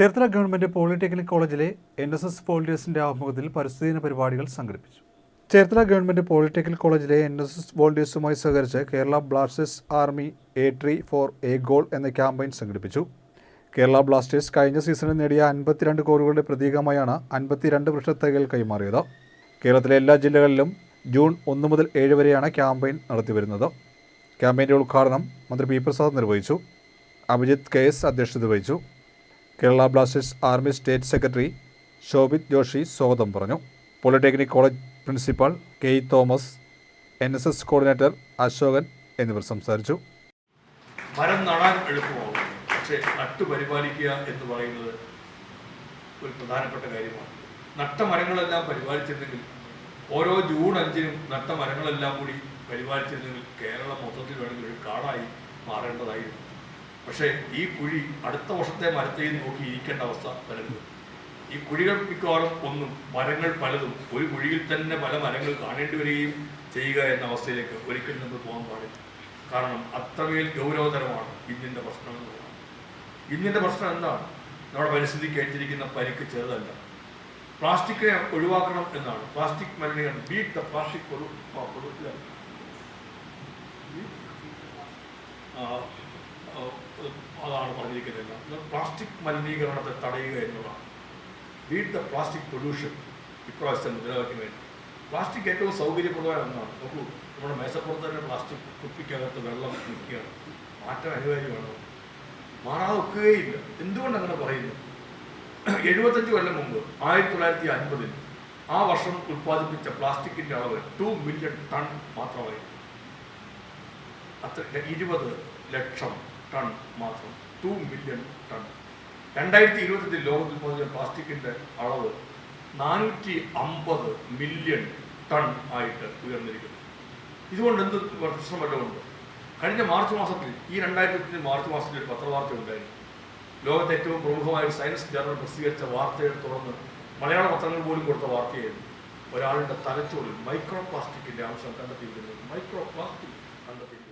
Cherthala government polytechnic കോളേജിലെ N S S വോളണ്ടിയേഴ്സിന്റെ ആഭിമുഖ്യത്തിൽ പരിസ്ഥിതി പരിപാടികൾ സംഘടിപ്പിച്ചു. ചേർത്തല ഗവൺമെന്റ് പോളിടെക്നിക് കോളേജിലെ എൻ എസ് എസ് വോളണ്ടിയേഴ്സുമായി സഹകരിച്ച് Kerala Blasters army a tree for a goal എന്ന ക്യാമ്പയിൻ സംഘടിപ്പിച്ചു. കേരള ബ്ലാസ്റ്റേഴ്സ് കഴിഞ്ഞ സീസണിൽ നേടിയ അൻപത്തിരണ്ട് ഗോളുകളുടെ പ്രതീകമായാണ് അൻപത്തിരണ്ട് വൃക്ഷത്തൈകൾ കൈമാറിയത്. കേരളത്തിലെ എല്ലാ ജില്ലകളിലും ജൂൺ ഒന്ന് മുതൽ ഏഴ് വരെയാണ് ക്യാമ്പയിൻ നടത്തിവരുന്നത് ക്യാമ്പയിന്റെ ഉദ്ഘാടനം മന്ത്രി പി പ്രസാദ് നിർവഹിച്ചു. അഭിജിത്ത് കെ എസ് അധ്യക്ഷത വഹിച്ചു. Kerala Blasters army state secretary Shobhit Joshi സ്വാഗതം പറഞ്ഞു. Polytechnic college principal K Thomas N S S coordinator Ashokan എന്നിവർ സംസാരിച്ചു. മരം നടാൻ എളുപ്പമാണ് പക്ഷേ നട്ടു പരിപാലിക്കുക എന്ന് പറയുന്നത് ഒരു പ്രധാനപ്പെട്ട കാര്യമാണ്. നട്ട മരങ്ങളെല്ലാം പരിപാലിച്ചിരുന്നെങ്കിൽ ഓരോ ജൂൺ അഞ്ചിനും നട്ട മരങ്ങളെല്ലാം കൂടി പരിപാലിച്ചിരുന്നെങ്കിൽ കേരളം മൊത്തത്തിൽ വേണമെങ്കിൽ ഒരു കാടായി മാറേണ്ടതായിരുന്നു. പക്ഷേ ഈ കുഴി അടുത്ത വർഷത്തെ മരത്തെയും നോക്കി ഇരിക്കേണ്ട അവസ്ഥ വരരുത്. ഈ കുഴികൾ മിക്കവാറും ഒന്നും മരങ്ങൾ പലതും ഒരു കുഴിയിൽ തന്നെ പല മരങ്ങൾ കാണേണ്ടി വരികയും ചെയ്യുക എന്ന അവസ്ഥയിലേക്ക് ഒരിക്കലും നമ്മൾ പോകാൻ പാടില്ല. കാരണം അത്രമേൽ ഗൗരവതരമാണ് ഇന്നിന്റെ പ്രശ്നം എന്ന് പറയുന്നത്. ഇന്നിന്റെ പ്രശ്നം എന്താണ്? നമ്മുടെ പരിസ്ഥിതിക്ക് ഏറ്റിരിക്കുന്ന പരിക്ക് ചെറുതല്ല. പ്ലാസ്റ്റിക്കിനെ ഒഴിവാക്കണം എന്നാണ്. പ്ലാസ്റ്റിക് മലിനീകരണം. ബീറ്റ് ദ പ്ലാസ്റ്റിക് അതാണ് പറഞ്ഞിരിക്കുന്നത്. പ്ലാസ്റ്റിക് മലിനീകരണത്തെ തടയുക എന്നുള്ളതാണ്. വീട്ട് ദ പ്ലാസ്റ്റിക് പൊല്യൂഷൻ ഇപ്രാവശ്യത്തെ മുദ്രാവാക്യം വേണ്ടി. പ്ലാസ്റ്റിക് ഏറ്റവും സൗകര്യപ്രദമായ ഒന്നാണ്. നോക്കൂ നമ്മുടെ മേശപ്പുറത്ത് തന്നെ പ്ലാസ്റ്റിക് കുപ്പിക്കകത്ത് വെള്ളം നിൽക്കുകയാണ്. മാറ്റം അനിവാര്യമാണ്. മാറാതെ ഒക്കുകയില്ല. എന്തുകൊണ്ട് അങ്ങനെ പറയുന്നു? എഴുപത്തഞ്ച് കൊല്ലം മുമ്പ് ആയിരത്തി തൊള്ളായിരത്തി അൻപതിൽ ആ വർഷം ഉൽപ്പാദിപ്പിച്ച പ്ലാസ്റ്റിക്കിന്റെ അളവ് ടു മില്യൺ ടൺ മാത്രമായിരുന്നു. അത്ര ഇരുപത് ലക്ഷം ടൺ മാത്രം. Two million ton. രണ്ടായിരത്തി ഇരുപത്തഞ്ചിൽ ലോകത്തിൽ പോകുന്ന പ്ലാസ്റ്റിക്കിന്റെ അളവ് നാനൂറ്റി അമ്പത് മില്യൺ ടൺ ആയിട്ട് ഉയർന്നിരിക്കുന്നു. ഇതുകൊണ്ട് എന്ത് പ്രശ്നം വല്ലതുണ്ട് കഴിഞ്ഞ മാർച്ച് മാസത്തിൽ ഈ രണ്ടായിരത്തി മാർച്ച് മാസത്തിൽ ഒരു പത്രവാർത്ത ഉണ്ടായിരുന്നു ലോകത്തെ ഏറ്റവും പ്രമുഖമായ സയൻസ് ജേർണൽ പ്രസിദ്ധീകരിച്ച വാർത്തയെ തുടർന്ന് മലയാള പത്രങ്ങൾ പോലും കൊടുത്ത വാർത്തയായിരുന്നു. ഒരാളുടെ തലച്ചോറിൽ മൈക്രോ പ്ലാസ്റ്റിക്കിന്റെ അംശം കണ്ടെത്തിയിരിക്കുന്നത്. മൈക്രോ പ്ലാസ്റ്റിക് കണ്ടെത്തിയിരിക്കുന്നത്.